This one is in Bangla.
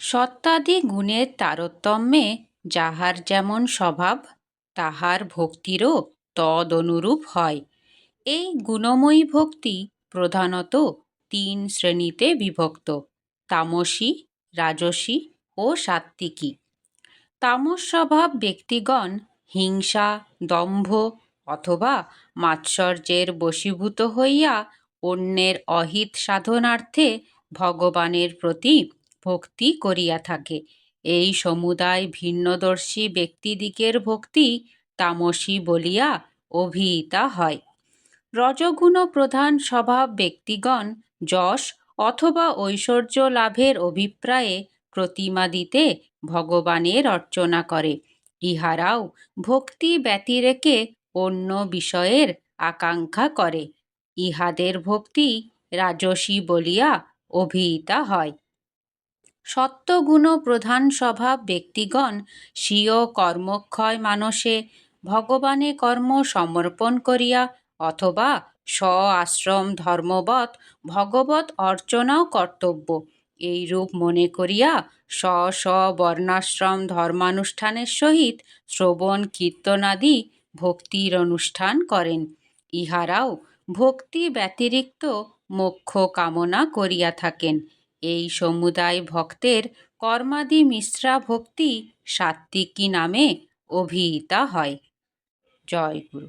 সত্যাদি গুণের তারতম্যে যাহার যেমন স্বভাব, তাহার ভক্তিরও তদনুরূপ হয়। এই গুণময়ী ভক্তি প্রধানত তিন শ্রেণীতে বিভক্ত, তামসী, রাজসী ও সাত্ত্বিকী। তামস স্বভাব ব্যক্তিগণ হিংসা, দম্ভ অথবা মাৎসর্যের বশীভূত হইয়া অন্যের অহিত সাধনার্থে ভগবানের প্রতি ভক্তি করিয়া থাকে। এই সমুদায় ভিন্নদর্শী ব্যক্তিদিগের ভক্তি তামসী বলিয়া অভিহিতা হয়। রজগুণ প্রধান স্বভাব ব্যক্তিগণ যশ অথবা ঐশ্বর্য লাভের অভিপ্রায়ে প্রতিমা দিতে ভগবানের অর্চনা করে। ইহারাও ভক্তি ব্যতিরেকে অন্য বিষয়ের আকাঙ্ক্ষা করে। ইহাদের ভক্তি রাজসী বলিয়া অভিহিতা হয়। সত্ত্বগুণ প্রধান স্বভাব ব্যক্তিগণ, স্বীয় কর্মক্ষয় মানসে ভগবানে কর্ম সমর্পণ করিয়া অথবা স্ব আশ্রম ধর্মবৎ ভগবৎ অর্চনাও কর্তব্য। এইরূপ মনে করিয়া স্ব স্ব বর্ণাশ্রম ধর্মানুষ্ঠানের সহিত শ্রবণ কীর্তনাদি ভক্তির অনুষ্ঠান করেন। ইহারাও ভক্তি ব্যতিরিক্ত মোক্ষ কামনা করিয়া থাকেন। এই সমুদায় ভক্তের কর্মাদি মিশ্রা ভক্তি সাত্ত্বিকী নামে অভিহিতা হয়। জয় গুরু।